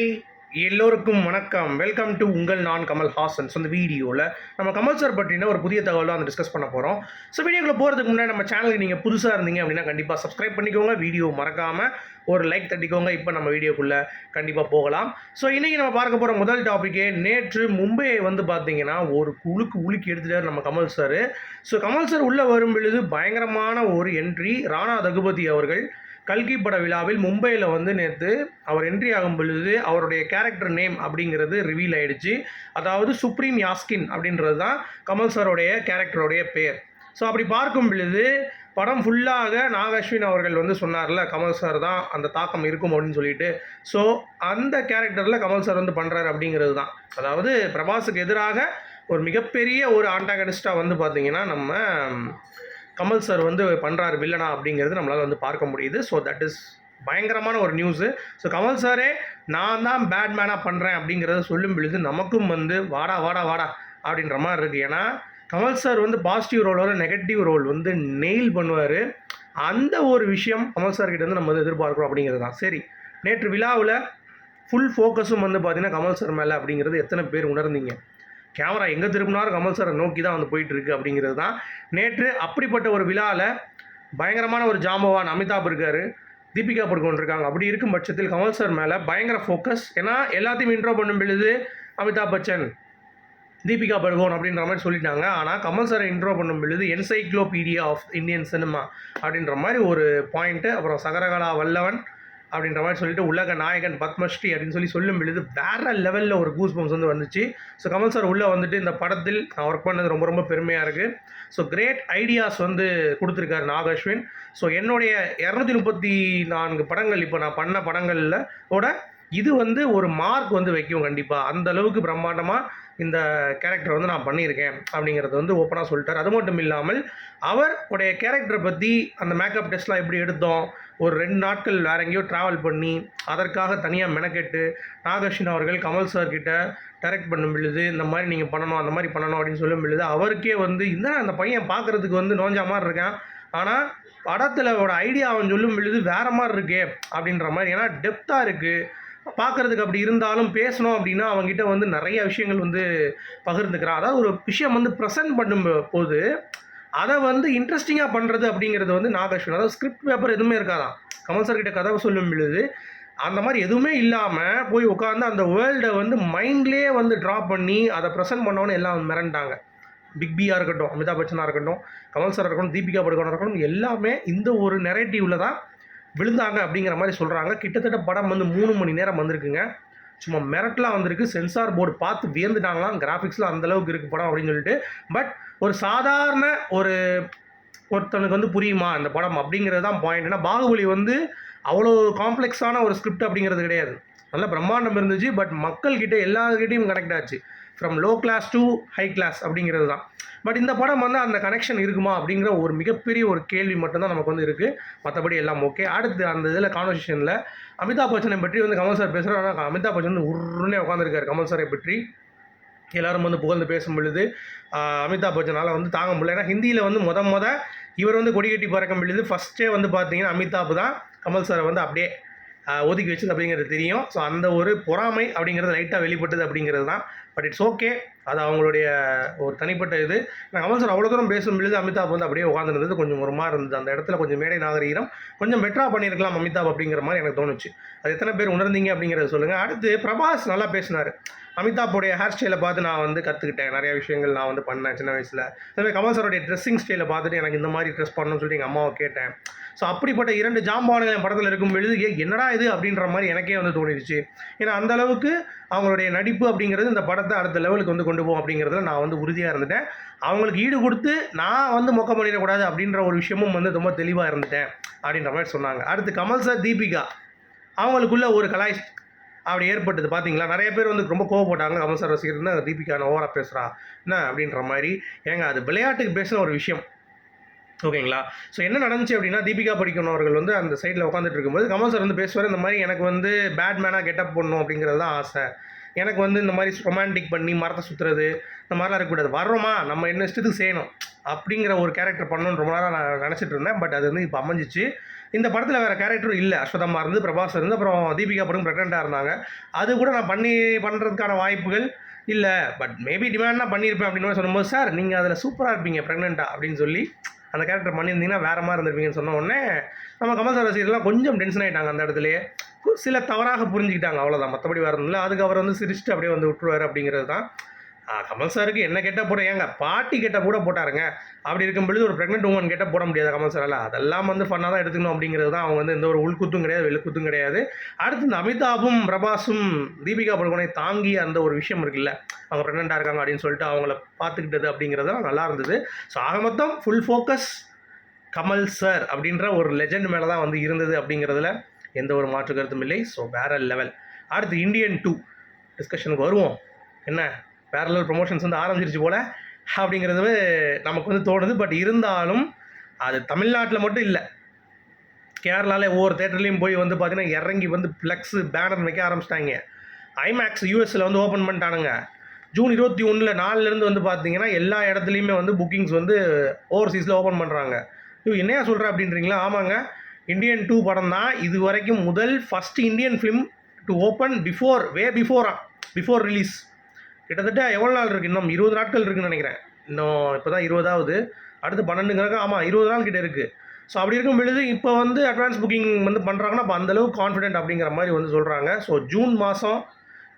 Hi எல்லோருக்கும் வணக்கம். Welcome to உங்கள் நான் கமல் ஹாசன்ஸ் இந்த வீடியோவில் நம்ம கமல் சார் பற்றின ஒரு புதிய தகவலாக வந்து டிஸ்கஸ் பண்ண போகிறோம் ஸோ வீடியோக்குள்ள போகிறதுக்கு முன்னாடி நம்ம சேனலுக்கு நீங்கள் புதுசாக இருந்தீங்க அப்படின்னா கண்டிப்பாக சப்ஸ்கிரைப் பண்ணிக்கோங்க. வீடியோ மறக்காமல் ஒரு லைக் தட்டிக்கோங்க. இப்போ நம்ம வீடியோக்குள்ளே கண்டிப்பாக போகலாம். ஸோ இன்றைக்கி நம்ம பார்க்க போகிற முதல் டாப்பிக்கே நேற்று மும்பையை வந்து பார்த்தீங்கன்னா ஒரு குழுக்கு உலுக்கி எடுத்துட்டார் நம்ம Kamal sir so Kamal sir உள்ளே வரும் பொழுது பயங்கரமான ஒரு என்ட்ரி ராணா தகுபதி அவர்கள் கல்கி பட விழாவில் மும்பையில் வந்து நேற்று அவர் என்ட்ரி ஆகும் பொழுது அவருடைய கேரக்டர் நேம் அப்படிங்கிறது ரிவீல் ஆயிடுச்சு. அதாவது சுப்ரீம் யாஸ்கின் அப்படின்றது தான் கமல் சாரோடைய கேரக்டருடைய பேர். ஸோ அப்படி பார்க்கும் பொழுது படம் ஃபுல்லாக நாகஸ்வின் அவர்கள் வந்து சொன்னார்ல கமல் சார் தான் அந்த தாக்கம் இருக்கும் அப்படின்னு சொல்லிட்டு. ஸோ அந்த கேரக்டரில் கமல் சார் வந்து பண்ணுறாரு அப்படிங்கிறது தான் அதாவது பிரபாஸுக்கு எதிராக ஒரு மிகப்பெரிய ஒரு ஆண்டாகனிஸ்டாக வந்து பார்த்திங்கன்னா நம்ம கமல் சார் வந்து பண்ணுறாரு வில்லனா அப்படிங்கிறது நம்மளால் வந்து பார்க்க முடியுது. ஸோ தட் இஸ் பயங்கரமான ஒரு நியூஸு ஸோ கமல் சாரே நான் தான் பேட்மேனாக பண்ணுறேன் அப்படிங்கிறத சொல்லும் பொழுது நமக்கும் வந்து வாடா வாடா வாடா அப்படின்ற மாதிரி இருக்குது ஏன்னா கமல் சார் வந்து பாசிட்டிவ் ரோலோட நெகட்டிவ் ரோல் வந்து நெயில் பண்ணுவார். அந்த ஒரு விஷயம் கமல் சார்கிட்ட வந்து நம்ம வந்து எதிர்பார்க்குறோம் அப்படிங்கிறது தான். சரி நேற்று விழாவில் ஃபுல் ஃபோக்கஸும் வந்து பார்த்திங்கன்னா கமல் சார் மேலே அப்படிங்கிறது எத்தனை பேர் உணர்ந்தீங்க? கேமரா எங்கே திரும்பினாலும் கமல் சாரை நோக்கி தான் வந்து போயிட்டுருக்கு அப்படிங்கிறது தான். நேற்று அப்படிப்பட்ட ஒரு விழாவில் பயங்கரமான ஒரு ஜாம்பவான் அமிதாப் இருக்கார் தீபிகா படுகோன் இருக்காங்க. அப்படி இருக்கும் பட்சத்தில் கமல் சார் மேலே பயங்கர ஃபோக்கஸ் ஏன்னா எல்லாத்தையும் இன்ட்ரோ பண்ணும் பொழுது அமிதாப் பச்சன் தீபிகா படுகோன் அப்படின்ற மாதிரி சொல்லிட்டாங்க. ஆனால் கமல் சாரை இன்ட்ரோ பண்ணும் பொழுது என்சைக்ளோபீடியா ஆஃப் இந்தியன் சினிமா அப்படின்ற மாதிரி ஒரு பாயிண்ட்டு அப்புறம் சகரகலா வல்லவன் அப்படின்ற மாதிரி சொல்லிட்டு உலக நாயகன் பத்மஸ்ரீ அப்படின்னு சொல்லி சொல்லும் பொழுது வேற லெவலில் ஒரு கூஸ் பம்ஸ் வந்து வந்துச்சு. ஸோ கமல் சார் உள்ளே வந்துட்டு இந்த படத்தில் நான் ஒர்க் பண்ணது ரொம்ப ரொம்ப பெருமையாக இருக்குது ஸோ கிரேட் ஐடியாஸ் வந்து கொடுத்துருக்காரு நாகஸ்வின் ஸோ என்னுடைய இரநூத்தி முப்பத்தி நான்கு படங்கள் இப்போ நான் பண்ண படங்களில் கூட இது வந்து ஒரு மார்க் வந்து வைக்கும் கண்டிப்பாக அந்த அளவுக்கு பிரம்மாண்டமாக இந்த கேரக்டர் வந்து நான் பண்ணியிருக்கேன் அப்படிங்கிறது வந்து ஓப்பனாக சொல்லிட்டார். அது மட்டும் இல்லாமல் அவர் உடைய கேரக்டரை பற்றி அந்த மேக்கப் டெஸ்ட்லாம் எப்படி எடுத்தோம் ஒரு ரெண்டு நாட்கள் வேற எங்கேயோ ட்ராவல் பண்ணி அதற்காக தனியாக மெனக்கெட்டு நாகர்ஷின் அவர்கள் கமல் சார் கிட்ட டைரக்ட் பண்ணும் பொழுது இந்த மாதிரி நீங்கள் பண்ணணும் அந்த மாதிரி பண்ணணும் அப்படின்னு சொல்லும் பொழுது அவருக்கே வந்து இந்த அந்த பையன் பார்க்குறதுக்கு வந்து நோஞ்சா மாதிரி இருக்கான். ஆனால் படத்தில் ஒரு ஐடியா அவன் சொல்லும் பொழுது வேறு மாதிரி இருக்கே அப்படின்ற மாதிரி. ஏன்னா டெப்த்தாக இருக்குது பார்க்குறதுக்கு அப்படி இருந்தாலும் பேசணும் அப்படின்னா அவங்ககிட்ட வந்து நிறைய விஷயங்கள் வந்து பகிர்ந்துக்கிறான். அதாவது ஒரு விஷயம் வந்து ப்ரெசென்ட் பண்ணும் போது அதை வந்து இன்ட்ரெஸ்டிங்காக பண்ணுறது அப்படிங்கிறது வந்து நாகேஸ்வரன் அதாவது ஸ்கிரிப்ட் பேப்பர் எதுவுமே இருக்காதான் கமல் சார் கிட்ட கதை சொல்லும் பொழுது அந்த மாதிரி எதுவுமே இல்லாமல் போய் உட்காந்து அந்த வேர்ல்டை வந்து மைண்ட்லேயே வந்து ட்ரா பண்ணி அதை ப்ரெசென்ட் பண்ணோன்னு எல்லாம் மிரண்டாங்க. பிக் பியாக இருக்கட்டும் அமிதாப் பச்சனாக இருக்கட்டும் கமல் சார் இருக்கட்டும் தீபிகா படுகோனாக இருக்கட்டும் எல்லாமே இந்த ஒரு நெரேட்டிவில் தான் விழுந்தாங்க அப்படிங்கிற மாதிரி சொல்கிறாங்க கிட்டத்தட்ட படம் வந்து மூணு மணி நேரம் வந்திருக்குங்க. சும்மா மிரட்டலாக வந்திருக்கு. சென்சார் போர்டு பார்த்து வியந்துட்டாங்களாம். கிராஃபிக்ஸ்லாம் அந்த அளவுக்கு இருக்குது படம் அப்படின்னு சொல்லிட்டு. பட் ஒரு சாதாரண ஒரு ஒருத்தனுக்கு வந்து புரியுமா அந்த படம் அப்படிங்கிறது தான் பாயிண்ட் ஏன்னா பாகுபலி வந்து அவ்வளோ காம்ப்ளெக்ஸான ஒரு ஸ்கிரிப்ட் அப்படிங்கிறது கிடையாது. நல்ல பிரம்மாண்டம் இருந்துச்சு. பட் மக்கள்கிட்ட எல்லாருக்கிட்டையும் கனெக்ட் ஆச்சு. From low class to high class அப்படிங்கிறது தான். பட் இந்த படம் வந்து அந்த கனெக்ஷன் இருக்குமா அப்படிங்கிற ஒரு மிகப்பெரிய ஒரு கேள்வி மட்டும்தான் நமக்கு வந்து இருக்குது மற்றபடி எல்லாம் ஓகே அடுத்து அந்த இதில் கான்வர்சேஷனில் அமிதாப் பச்சனை பற்றி வந்து கமல் சார் பேசுகிறார் ஆனால் அமிதாப் பச்சன் வந்து உருன்னே உட்காந்துருக்காரு கமல் சாரை பற்றி. எல்லாரும் வந்து புகழ்ந்து பேசும் பொழுது அமிதாப் பச்சனால் வந்து தாங்க முடியல. ஏன்னா ஹிந்தியில் வந்து முத முத இவர் வந்து கொடி கட்டி பறக்கும் பொழுது ஃபஸ்ட்டே வந்து பார்த்தீங்கன்னா அமிதாப் தான் கமல் சாரை வந்து அப்படியே ஒதுக்கி வச்சது அப்படிங்கிறது தெரியும். ஸோ அந்த ஒரு பொறாமை அப்படிங்கிறது லைட்டாக வெளிப்பட்டது அப்படிங்கிறது தான். பட் இட்ஸ் ஓகே அது அவங்களுடைய ஒரு தனிப்பட்ட இது. நான் கமல் சார் அவ்வளோ தூரம் பேசும் பொழுது அமிதாப் வந்து அப்படியே உட்காந்துருந்தது கொஞ்சம் ஒரு மாதிரி இருந்தது. அந்த இடத்துல கொஞ்சம் மேடை நாகரீகம் கொஞ்சம் பெட்டராக பண்ணியிருக்கலாம் அமிதாப் அப்படிங்கிற மாதிரி எனக்கு தோணுச்சு. அது எத்தனை பேர் உணர்ந்தீங்க அப்படிங்கிறத சொல்லுங்கள் அடுத்து பிரபாஸ் நல்லா பேசினார். அமிதாப்புடைய ஹேர் ஸ்டைலை பார்த்து நான் வந்து கற்றுக்கிட்டேன் நிறைய விஷயங்கள் நான் வந்து பண்ணேன் சின்ன வயசில். அதே கமல் சாரோடைய ட்ரெஸ்ஸிங் ஸ்டைலை பார்த்துட்டு எனக்கு இந்த மாதிரி ட்ரெஸ் பண்ணணும்னு சொல்லிட்டு எங்கள் அம்மாவை கேட்டேன். ஸோ அப்படிப்பட்ட இரண்டு ஜாம்பானுகள் என் படத்தில் இருக்கும் பொழுது என்னடா இது? அப்படின்ற மாதிரி எனக்கே வந்து தோணிடுச்சு. ஏன்னா அந்த அளவுக்கு அவங்களுடைய நடிப்பு அப்படிங்கிறது இந்த படத்தை அடுத்த லெவலுக்கு வந்து கொண்டு போகும் அப்படிங்கிறதுல நான் வந்து உறுதியாக இருந்துட்டேன். அவங்களுக்கு ஈடு கொடுத்து நான் வந்து மொக்க பண்ணிடக்கூடாது அப்படின்ற ஒரு விஷயமும் வந்து ரொம்ப தெளிவாக இருந்துட்டேன் அப்படின்ற மாதிரி சொன்னாங்க. அடுத்து கமல் சார் தீபிகா. அவங்களுக்குள்ள ஒரு கலாய் அப்படி ஏற்பட்டது. பார்த்தீங்களா நிறைய பேர் வந்து ரொம்ப கோவப்பட்டாங்க. கமல் சார் ரசிகர் என்ன தீபிகா ஓவராக பேசுகிறா என்ன? அப்படின்ற மாதிரி. ஏங்க அது விளையாட்டுக்கு பேசின ஒரு விஷயம். ஓகேங்களா? ஸோ என்ன நடந்துச்சு அப்படின்னா தீபிகா படிக்கணும் அவர்கள் வந்து அந்த சைடில் உட்காந்துட்டு இருக்கும்போது கமல் சார் வந்து பேசுவார் இந்த மாதிரி எனக்கு வந்து பேட்மேனாக கெட்டப் பண்ணணும் அப்படிங்கிறது தான் ஆசை. எனக்கு வந்து இந்த மாதிரி ரொமான்டிக் பண்ணி மரத்தை சுற்றுறது இந்த மாதிரிலாம் இருக்கக்கூடாது. வர்றோமா? நம்ம என்ன இஷ்டத்துக்கு செய்யணும்? அப்படிங்கிற ஒரு கேரக்டர் பண்ணணும்னு ரொம்ப நேரம் நான் நினச்சிட்டு இருந்தேன். பட் அது வந்து இப்போ அமைஞ்சிச்சு. இந்த படத்தில் வேறு கேரக்டரும் இல்லை. அஸ்வதம்மா இருந்து பிரபாஸ் இருந்து அப்புறம் தீபிகா படம் ப்ரெக்னெண்ட்டாக இருந்தாங்க. அது கூட நான் பண்ணி பண்ணுறதுக்கான வாய்ப்புகள் இல்லை. பட் மேபி டிமாண்ட்னா பண்ணியிருப்பேன் அப்படின்னு சொல்லும்போது சார் நீங்கள் அதில் சூப்பராக இருப்பீங்க ப்ரெக்னெண்ட்டாக அப்படின்னு சொல்லி அந்த கேரக்டர் பண்ணியிருந்தீங்கன்னா வேறு மாதிரி இருந்திருப்பீங்கன்னு சொன்ன உடனே நம்ம கமல் சார் ரசிகர்லாம் கொஞ்சம் டென்ஷன் ஆகிட்டாங்க அந்த இடத்துலயே. சில தவறாக புரிஞ்சுக்கிட்டாங்க அவ்வளோதான் மற்றபடி வரதில்ல அதுக்கு அவர் வந்து சிரிச்சுட்டு அப்படியே வந்து விட்டுருவார் அப்படிங்கிறது தான். கமல் சாருக்கு என்ன கெட்ட போட ஏங்க பாட்டி கெட்ட கூட போட்டாருங்க. அப்படி இருக்கும் பொழுது ஒரு ப்ரெக்னென்ட் உமன் கெட்ட போட முடியாது கமல் சாரால். அதெல்லாம் வந்து ஃபன்னாக தான் எடுத்துக்கணும் அப்படிங்கிறது தான். அவங்க வந்து எந்த ஒரு உள்குத்தும் கிடையாது வெளிக்குத்தும் கிடையாது. அடுத்து இந்த அமிதாபும் பிரபாஸும் தீபிகா படுகோனை தாங்கி அந்த ஒரு விஷயம் இருக்குல்ல. அவங்க ப்ரெக்னெண்ட்டாக இருக்காங்க அப்படின்னு சொல்லிட்டு அவங்கள பார்த்துக்கிட்டது அப்படிங்கிறதுலாம் நல்லா இருந்தது. ஸோ ஆக மொத்தம் ஃபுல் ஃபோக்கஸ் கமல் சார் அப்படின்ற ஒரு லெஜெண்ட் மேலே தான் வந்து இருந்தது அப்படிங்கிறதுல எந்த ஒரு மாற்று கருத்தும் இல்லை. ஸோ வேற லெவல் அடுத்து இந்தியன் டூ டிஸ்கஷனுக்கு வருவோம். என்ன? பேரலல் ப்ரொமோஷன்ஸ் வந்து ஆரம்பிச்சிருச்சு போல அப்படிங்கிறது நமக்கு வந்து தோணுது. பட் இருந்தாலும் அது தமிழ்நாட்டில் மட்டும் இல்லை. கேரளாவில் ஒவ்வொரு தேட்டர்லேயும் போய் வந்து பார்த்தீங்கன்னா இறங்கி வந்து ஃப்ளெக்ஸு பேனர் வைக்க ஆரம்பிச்சிட்டாங்க. ஐமேக்ஸ் யூஎஸில் வந்து ஓப்பன் பண்ணிட்டானுங்க. ஜூன் இருபத்தி ஒன்றில் நாலுலேருந்து வந்து பார்த்தீங்கன்னா எல்லா இடத்துலையுமே வந்து புக்கிங்ஸ் வந்து ஓவர்சீஸில் ஓப்பன் பண்ணுறாங்க ஐயோ என்னையா சொல்கிற அப்படின்றீங்களா? ஆமாங்க. இந்தியன் டூ படம் தான் இது வரைக்கும் முதல் first Indian film to open before way பிஃபோரா before release கிட்டத்தட்ட எவ்வளோ நாள் இருக்குது இன்னும் இருபது நாட்கள் இருக்குன்னு நினைக்கிறேன். இன்னும் இப்போ தான் இருபதாவது. அடுத்து பன்னெண்டுங்கிறக்க ஆமாம் இருபது நாள் கிட்டே இருக்குது ஸோ அப்படி இருக்கும் பொழுது இப்போ வந்து அட்வான்ஸ் புக்கிங் வந்து பண்ணுறாங்கன்னா அப்போ அந்தளவுக்கு கான்ஃபிடென்ட் அப்படிங்கிற மாதிரி வந்து சொல்கிறாங்க ஸோ ஜூன் மாதம்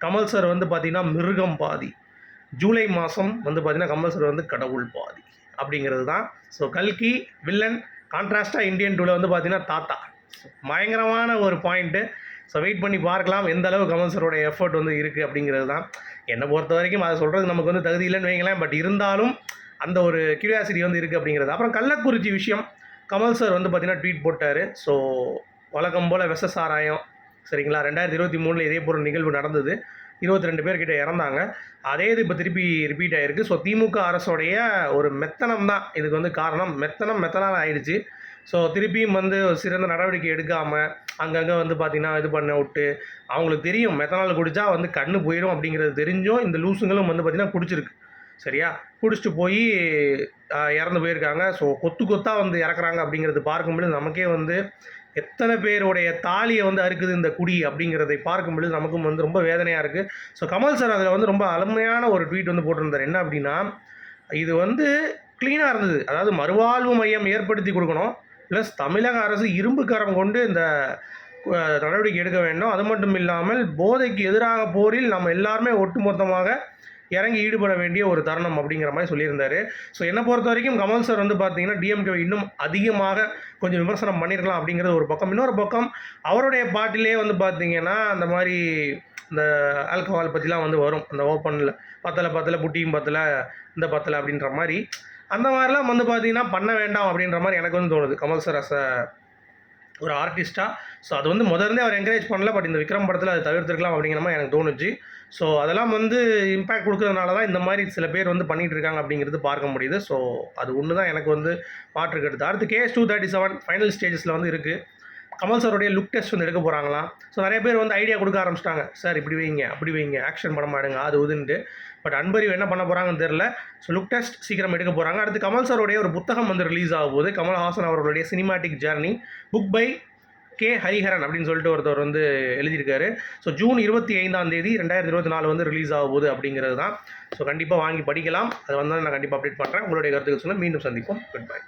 கமல் சார் வந்து பார்த்திங்கன்னா மிருகம் பாதி. ஜூலை மாதம் வந்து பார்த்திங்கன்னா கமல் சார் வந்து கடவுள் பாதி. அப்படிங்கிறது தான். ஸோ கல்கி வில்லன் கான்ட்ராஸ்டாக இந்தியன் டூவில் வந்து பார்த்திங்கன்னா தாத்தா. பயங்கரமான ஒரு பாயிண்ட்டு ஸோ வெயிட் பண்ணி பார்க்கலாம். எந்த அளவு கமல் எஃபர்ட் வந்து இருக்குது அப்படிங்கிறது தான். என்னை பொறுத்த வரைக்கும் அதை சொல்கிறது நமக்கு வந்து தகுதி இல்லைன்னு வைங்களேன். பட் இருந்தாலும் அந்த ஒரு கியூரியாசிட்டி வந்து இருக்குது அப்படிங்கிறது. அப்புறம் கள்ளக்குறிச்சி விஷயம். கமல் சார் வந்து பார்த்தீங்கன்னா ட்வீட் போட்டார். ஸோ வழக்கம் போல் விச சாராயம். சரிங்களா? ரெண்டாயிரத்தி இருபத்தி மூணில் இதே போல் நிகழ்வு நடந்தது. இருபத்தி ரெண்டு பேர்கிட்ட இறந்தாங்க. அதே இது இப்போ திருப்பி ரிப்பீட் ஆகிருக்கு ஸோ திமுக அரசோடைய ஒரு மெத்தனம் தான். இதுக்கு வந்து காரணம். மெத்தனம் மெத்தனால் ஆயிடுச்சு. ஸோ திருப்பியும் வந்து ஒரு சிறந்த நடவடிக்கை எடுக்காமல் அங்கங்கே வந்து பார்த்திங்கன்னா இது பண்ண விட்டு அவங்களுக்கு தெரியும் மெத்தனால் குடித்தா வந்து கண்ணு போயிடும் அப்படிங்கிறது தெரிஞ்சும் இந்த லூசுங்களும் வந்து பார்த்திங்கன்னா குடிச்சிருக்கு. சரியா? குடிச்சிட்டு போய் இறந்து போயிருக்காங்க. ஸோ கொத்து கொத்தாக வந்து இறக்குறாங்க அப்படிங்கிறது பார்க்கும்பொழுது நமக்கே வந்து எத்தனை பேருடைய தாலியை வந்து அறுக்குது இந்த குடி அப்படிங்கிறதை பார்க்கும் பொழுது நமக்கும் வந்து ரொம்ப வேதனையாக இருக்குது ஸோ கமல் சார் அதில் வந்து ரொம்ப அருமையான ஒரு ட்வீட் வந்து போட்டிருந்தார். என்ன அப்படின்னா இது வந்து க்ளீனாக இருந்தது. அதாவது மறுவாழ்வு மையம் ஏற்படுத்தி கொடுக்கணும். ப்ளஸ் தமிழக அரசு இரும்புக்கரம் கொண்டு இந்த நடவடிக்கை எடுக்க வேண்டும். அது மட்டும் இல்லாமல் போதைக்கு எதிராக போரில் நம்ம எல்லாருமே ஒட்டுமொத்தமாக இறங்கி ஈடுபட வேண்டிய ஒரு தருணம் அப்படிங்கிற மாதிரி சொல்லியிருந்தாரு. ஸோ என்னை பொறுத்த வரைக்கும் கமல் சார் வந்து பார்த்தீங்கன்னா டிஎம்கே இன்னும் அதிகமாக கொஞ்சம் விமர்சனம் பண்ணியிருக்கலாம் அப்படிங்கிறது ஒரு பக்கம். இன்னொரு பக்கம் அவருடைய பாட்டிலே வந்து பார்த்தீங்கன்னா அந்த மாதிரி இந்த ஆல்கஹால் பற்றிலாம் வந்து வரும். அந்த ஓப்பனில் பத்தலை பத்தலை புட்டியும் பத்தலை இந்த பத்தலை அப்படின்ற மாதிரி. அந்த மாதிரிலாம் வந்து பார்த்தீங்கன்னா பண்ண வேண்டாம் அப்படின்ற மாதிரி எனக்கு வந்து தோணுது. கமல் சார் அஸ் ஒரு ஆர்டிஸ்ட்டாக ஸோ அது வந்து முதல்ல அவர் என்கரேஜ் பண்ணல பட் இந்த விக்ரம் படத்தில் அதை தவிர்த்துருக்கலாம் அப்படிங்கிற மாதிரி எனக்கு தோணுச்சு. ஸோ அதெல்லாம் வந்து இம்பேக்ட் கொடுக்கறதுனால தான் இந்த மாதிரி சில பேர் வந்து பண்ணிகிட்டு இருக்காங்க அப்படிங்கிறது பார்க்க முடியுது. ஸோ அது ஒன்று தான் எனக்கு வந்து மாற்று கருத்து அடுத்து KS two thirty seven final ஸ்டேஜஸில் வந்து இருக்குது கமல் சாருடைய லுக் டெஸ்ட் வந்து எடுக்க போகிறாங்களாம் ஸோ நிறைய பேர் வந்து ஐடியா கொடுக்க ஆரம்பிச்சிட்டாங்க. சார் இப்படி வைங்க அப்படி வைங்க ஆக்ஷன் படம் ஆடுங்க அது உதுன்ட்டு பட் அன்பறிவு என்ன பண்ண போகிறாங்கன்னு தெரில ஸோ லுக் டெஸ்ட் சீக்கிரம் எடுக்க போகிறாங்க அடுத்து கமல் சாருடைய ஒரு புத்தகம் வந்து ரிலீஸ் ஆக கமல்ஹாசன் அவர்களுடைய cinematic journey book by K Hariharan அப்படின்னு சொல்லிட்டு ஒருத்தர் வந்து எழுதியிருக்காரு. ஸோ ஜூன் இருபத்தி ஐந்தாம் தேதி ரெண்டாயிரத்தி இருபத்தி நாலு வந்து ரிலீஸ் ஆக போகுது அப்படிங்கிறது தான். ஸோ கண்டிப்பாக வாங்கி படிக்கலாம். அது வந்து நான் கண்டிப்பாக அப்டேட் பண்ணுறேன் உங்களுடைய கருத்துக்கள் சொல்ல மீண்டும் சந்திப்போம். Good bye